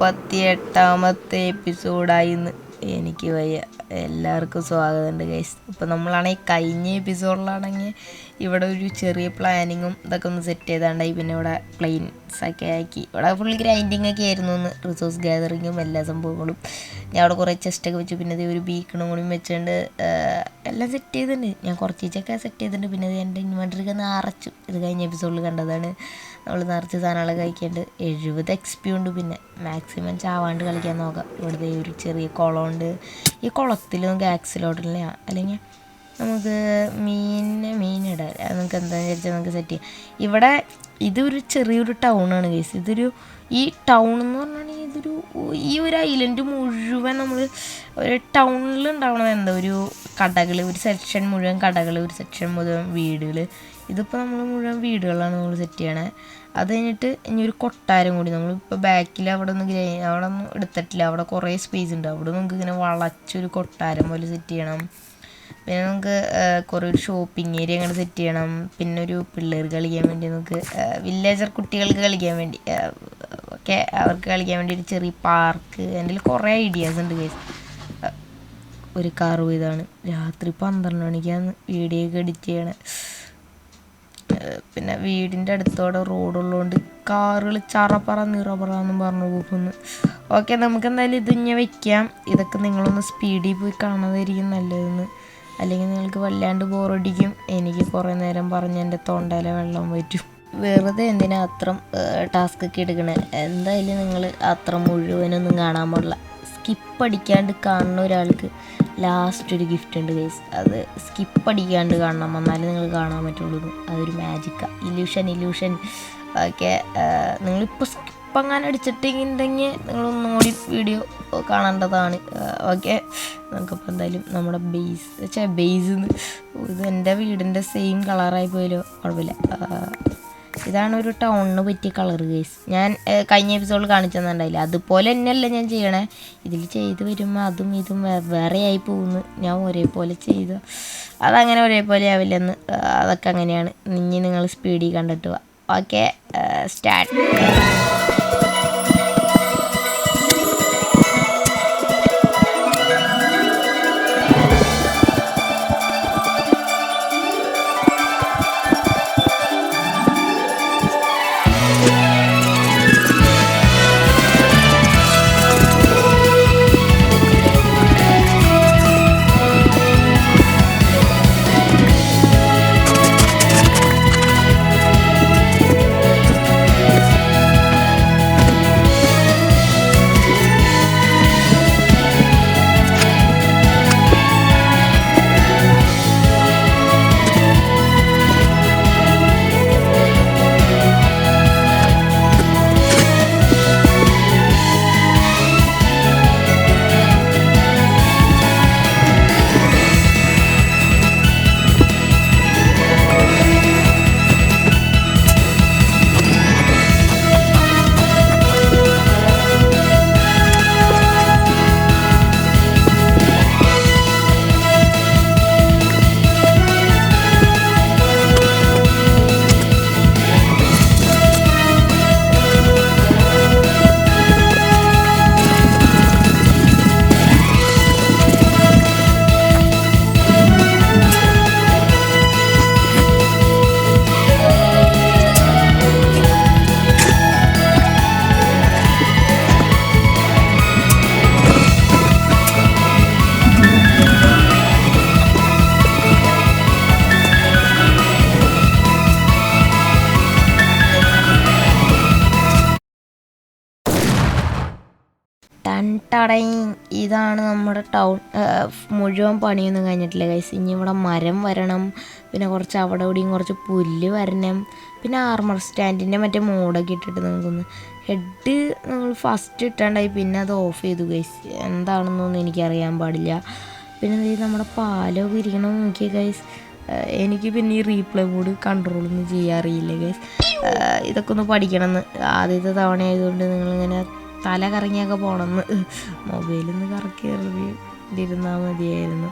മുപ്പത്തി എട്ടാമത്തെ എപ്പിസോഡായി ഇന്ന്. എനിക്ക് വയ്യ. എല്ലാവർക്കും സ്വാഗതമുണ്ട് ഗൈസ് അപ്പോൾ നമ്മളാണെങ്കിൽ കഴിഞ്ഞ എപ്പിസോഡിലാണെങ്കിൽ ഇവിടെ ഒരു ചെറിയ പ്ലാനിങ്ങും ഇതൊക്കെ ഒന്ന് സെറ്റ് ചെയ്താണ്ടായി. പിന്നെ ഇവിടെ പ്ലെയിൻസ് ഒക്കെ ആക്കി. ഇവിടെ ഫുൾ ഗ്രൈൻഡിങ് ഒക്കെ ആയിരുന്നു ഒന്ന് റിസോഴ്സ് ഗ്യാതറിങ്ങും എല്ലാ സംഭവങ്ങളും. ഞാൻ അവിടെ കുറേ ചെസ്റ്റൊക്കെ വെച്ചു. പിന്നെ ഇത് ഒരു ബീക്കണും കൂടി വെച്ചുകൊണ്ട് എല്ലാം സെറ്റ് ചെയ്തിട്ടുണ്ട്. ഞാൻ കുറച്ച് ചീച്ചൊക്കെ സെറ്റ് ചെയ്തിട്ടുണ്ട്. പിന്നെ അത് എന്റെ ഇൻവെർട്ടറിക്ക് നിറച്ചു ഇത് കഴിഞ്ഞ എപ്പിസോഡിൽ കണ്ടതാണ്. നമ്മൾ നിറച്ച് സാധനങ്ങൾ കഴിക്കേണ്ടത് എഴുപത് എക്സ് പി ഉണ്ട് പിന്നെ. മാക്സിമം ചാവാണ്ട് കളിക്കാൻ നോക്കാം. ഇവിടുത്തെ ഒരു ചെറിയ കുളമുണ്ട് ഈ കുളത്തിലും നമുക്ക് ആക്സിലോട്ടില്ല അല്ലെങ്കിൽ നമുക്ക് മീനിനെ മീനിടാം അത് നമുക്ക് എന്താണെന്ന് വിചാരിച്ചാൽ നമുക്ക് സെറ്റ് ചെയ്യാം. ഇവിടെ ഇതൊരു ചെറിയൊരു ടൗണാണ് കേസ് ഇതൊരു ഈ ടൗൺ എന്ന് പറഞ്ഞാണെങ്കിൽ ഇതൊരു ഈ ഒരു ഐലൻഡ് മുഴുവൻ നമ്മൾ ഒരു ടൗണിൽ ഉണ്ടാവണത് എന്താ ഒരു കടകൾ ഒരു സെക്ഷൻ മുഴുവൻ കടകൾ ഒരു സെക്ഷൻ മുഴുവൻ വീടുകൾ. ഇതിപ്പോൾ നമ്മൾ മുഴുവൻ വീടുകളാണ് നമ്മൾ സെറ്റ് ചെയ്യണേ. അത് കഴിഞ്ഞിട്ട് ഇനി ഒരു കൊട്ടാരം കൂടി. നമ്മളിപ്പോൾ ബാക്കിൽ അവിടെ ഒന്നും ഗ്രൈ അവിടെ ഒന്നും എടുത്തിട്ടില്ല. അവിടെ കുറേ സ്പേസ് ഉണ്ട്. അവിടെ നമുക്ക് ഇങ്ങനെ വളച്ചൊരു കൊട്ടാരം പോലെ സെറ്റ് ചെയ്യണം. പിന്നെ നമുക്ക് കുറേ ഒരു ഷോപ്പിംഗ് ഏരിയ അങ്ങനെ സെറ്റ് ചെയ്യണം. പിന്നെ ഒരു പിള്ളേർ കളിക്കാൻ വേണ്ടി നമുക്ക് വില്ലേജർ കുട്ടികൾക്ക് കളിക്കാൻ വേണ്ടി ഒക്കെ അവർക്ക് കളിക്കാൻ വേണ്ടി ഒരു ചെറിയ പാർക്ക് അതിൽ കുറേ ഐഡിയാസ് ഉണ്ട് ഗൈസ് ഒരു കാർ പോയതാണ്. രാത്രി പന്ത്രണ്ട് മണിക്കാണ് വീഡിയോ ഒക്കെ എഡിറ്റ് ചെയ്യണേ. പിന്നെ വീടിന്റെ അടുത്തോടെ റോഡുള്ളതുകൊണ്ട് കാറുകൾ ചറപ്പറ നിറപറ എന്നും പറഞ്ഞു പോകുന്നു. ഓക്കെ നമുക്ക് എന്തായാലും ഇത് ഇങ്ങനെ വെക്കാം. ഇതൊക്കെ നിങ്ങളൊന്ന് സ്പീഡിൽ പോയി കാണാതായിരിക്കും നല്ലതെന്ന്. അല്ലെങ്കിൽ നിങ്ങൾക്ക് വല്ലാണ്ട് ബോറടിക്കും. എനിക്ക് കുറേ നേരം പറഞ്ഞ് എന്റെ തൊണ്ടയിലെ വെള്ളം പറ്റും വെറുതെ എന്തിനാ അത്രം ടാസ്ക് ഒക്കെ എടുക്കണേ? എന്തായാലും നിങ്ങൾ അത്ര മുഴുവനൊന്നും കാണാൻ പാടില്ല. സ്കിപ്പ് അടിക്കാണ്ട് കാണുന്ന ഒരാൾക്ക് ലാസ്റ്റ് ഒരു ഗിഫ്റ്റ് ഉണ്ട് ഗൈസ് അത് സ്കിപ്പ് അടിക്കാണ്ട് കാണണം. എന്നാലും നിങ്ങൾ കാണാൻ പറ്റുള്ളൂ. അതൊരു മാജിക്കാണ് ഇല്യൂഷൻ ഇല്യൂഷൻ ഒക്കെ നിങ്ങളിപ്പോൾ സ്കിപ്പ് അങ്ങനെ അടിച്ചിട്ടുണ്ടെങ്കിൽ നിങ്ങളൊന്നും കൂടി വീഡിയോ കാണേണ്ടതാണ്. ഓക്കെ നമുക്കിപ്പോൾ എന്തായാലും നമ്മുടെ ബേസ് വെച്ചാൽ ബേസ് ഇത് എന്റെ വീടിന്റെ സെയിം കളറായി പോയാലോ കുഴപ്പമില്ല. ഇതാണ് ഒരു ടൗണിന് പറ്റിയ കളർ കേസ് ഞാൻ കഴിഞ്ഞ എപ്പിസോഡിൽ കാണിച്ചതുണ്ടായില്ല അതുപോലെ തന്നെയല്ല ഞാൻ ചെയ്യണേ. ഇതിൽ ചെയ്ത് വരുമ്പോൾ അതും ഇതും വേറെയായി പോകുന്നു. ഞാൻ ഒരേപോലെ ചെയ്തു. അതങ്ങനെ ഒരേപോലെ ആവില്ലെന്ന്. അതൊക്കെ അങ്ങനെയാണ്. ഇനി നിങ്ങൾ സ്പീഡിൽ കണ്ടിട്ട് ഓക്കെ സ്റ്റാർട്ട് ടടയും ഇതാണ് നമ്മുടെ ടൗൺ മുഴുവൻ പണിയൊന്നും കഴിഞ്ഞിട്ടില്ല കൈസ് ഇനി ഇവിടെ മരം വരണം പിന്നെ കുറച്ച് അവിടെ ഇവിടെയും കുറച്ച് പുല്ല് വരണം പിന്നെ ആർമർ സ്റ്റാൻഡിന്റെ മറ്റേ മോഡൊക്കെ ഇട്ടിട്ട് നമുക്കൊന്ന് ഹെഡ് നമ്മൾ ഫസ്റ്റ് ഇട്ടാണ്ടായി പിന്നെ അത് ഓഫ് ചെയ്തു ഗൈസ് എന്താണെന്നൊന്നും എനിക്കറിയാൻ പാടില്ല. പിന്നെ നമ്മുടെ പാലൊക്കെ ഇരിക്കണം നോക്കിയ ഗൈസ് എനിക്ക് പിന്നെ ഈ റീപ്ലേ കൂടി കൺട്രോളൊന്നും ചെയ്യാറിയില്ല ഗൈസ് ഇതൊക്കെ ഒന്ന് പഠിക്കണമെന്ന് ആദ്യത്തെ തവണ ആയതുകൊണ്ട് നിങ്ങളിങ്ങനെ തല കറങ്ങിയൊക്കെ പോകണമെന്ന് മൊബൈലിൽ നിന്ന് കറക്കി ഇരുന്നാൽ മതിയായിരുന്നു.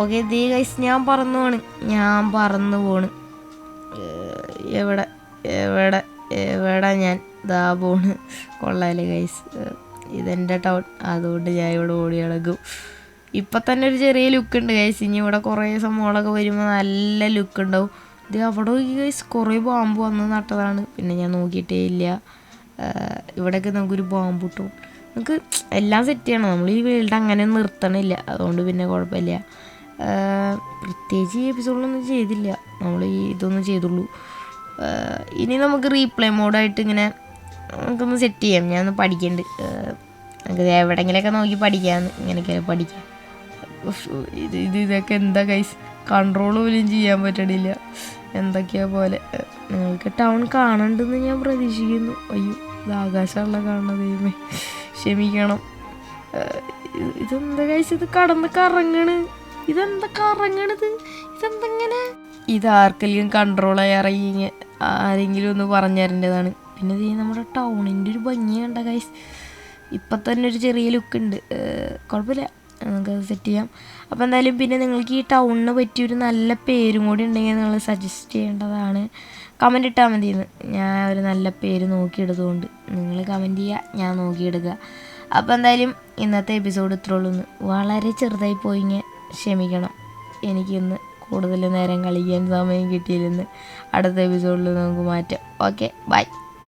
ഓക്കെ ദീ ഗൈസ് ഞാൻ പറന്നു പോണ്. ഞാൻ പറന്നു പോണ്. എവിടെ എവിടെ എവിടെ ഞാൻ? ദാ പോണ്. കൊള്ളാല്ലേ ഗൈസ് ഇതെന്റെ ടൗൺ അതുകൊണ്ട് ഞാൻ ഇവിടെ ഓടി ഇളകും. ഇപ്പം തന്നെ ഒരു ചെറിയ ലുക്ക് ഉണ്ട് ഗൈസ് ഇനി ഇവിടെ കുറേ സംഭവങ്ങളൊക്കെ വരുമ്പോൾ നല്ല ലുക്ക് ഉണ്ടാവും. ഇത് അവിടെ ഗൈസ് കുറേ പാമ്പ് വന്ന് നട്ടതാണ്. പിന്നെ ഞാൻ നോക്കിയിട്ടേ ഇല്ല. ഇവിടെയൊക്കെ നമുക്കൊരു ബോംബ് കിട്ടും നമുക്ക് എല്ലാം സെറ്റ് ചെയ്യണം. നമ്മൾ ഈ വേൾഡ് അങ്ങനെ നിർത്തണില്ല. അതുകൊണ്ട് പിന്നെ കുഴപ്പമില്ല. പ്രത്യേകിച്ച് ഈ എപ്പിസോഡിലൊന്നും ചെയ്തില്ല. നമ്മൾ ഈ ഇതൊന്നും ചെയ്തുള്ളൂ. ഇനി നമുക്ക് റീപ്ലേ മോഡായിട്ട് ഇങ്ങനെ നമുക്കൊന്ന് സെറ്റ് ചെയ്യാം. ഞാൻ ഒന്ന് പഠിക്കണ്ട്. നമുക്ക് എവിടെങ്കിലൊക്കെ നോക്കി പഠിക്കാമെന്ന് ഇങ്ങനെയൊക്കെ പഠിക്കാം. ഇത് ഇത് ഇതൊക്കെ എന്താ കൈസ് കൺട്രോൾ പോലും ചെയ്യാൻ പറ്റണില്ല. എന്തൊക്കെയാ പോലെ. നിങ്ങൾക്ക് ടൗൺ കാണണ്ടെന്ന് ഞാൻ പ്രതീക്ഷിക്കുന്നു. അയ്യോ. ഇത് ആകാശമാണ് കാണുന്നത് ക്ഷമിക്കണം. ഇതെന്താ കൈസ് ഇത് കടന്ന് കറങ്ങണ്. ഇതെന്താ കറങ്ങണത്? ഇതെന്തെങ്ങനെ? ഇത് ആർക്കെങ്കിലും കൺട്രോൾ ആയി ഇറങ്ങി ആരെങ്കിലും ഒന്ന് പറഞ്ഞു തരേണ്ടതാണ് പിന്നെ ഇത് നമ്മുടെ ടൗണിന്റെ ഒരു ഭംഗി കണ്ട കൈസ് ഇപ്പം തന്നെ ഒരു ചെറിയ ലുക്ക് ഉണ്ട്. കുഴപ്പമില്ല. നമുക്കത് സെറ്റ് ചെയ്യാം. അപ്പോൾ എന്തായാലും പിന്നെ നിങ്ങൾക്ക് ഈ ടൗണിന് പറ്റിയൊരു നല്ല പേരും കൂടി ഉണ്ടെങ്കിൽ നിങ്ങൾ സജസ്റ്റ് ചെയ്യേണ്ടതാണ്. കമന്റ് ഇട്ടാൽ മതിയെന്ന് ഞാൻ ഒരു നല്ല പേര് നോക്കിയെടുത്തുകൊണ്ട് നിങ്ങൾ കമന്റ് ചെയ്യുക ഞാൻ നോക്കിയെടുക്കുക അപ്പോൾ എന്തായാലും ഇന്നത്തെ എപ്പിസോഡ് ഇത്രേ ഉള്ളൂ. എന്ന് വളരെ ചെറുതായി പോയി ക്ഷമിക്കണം. എനിക്കിന്ന് കൂടുതൽ നേരം കളിക്കാൻ സമയം കിട്ടിയില്ലെന്ന് അടുത്ത എപ്പിസോഡിൽ നമുക്ക് മാറ്റാം. Okay bye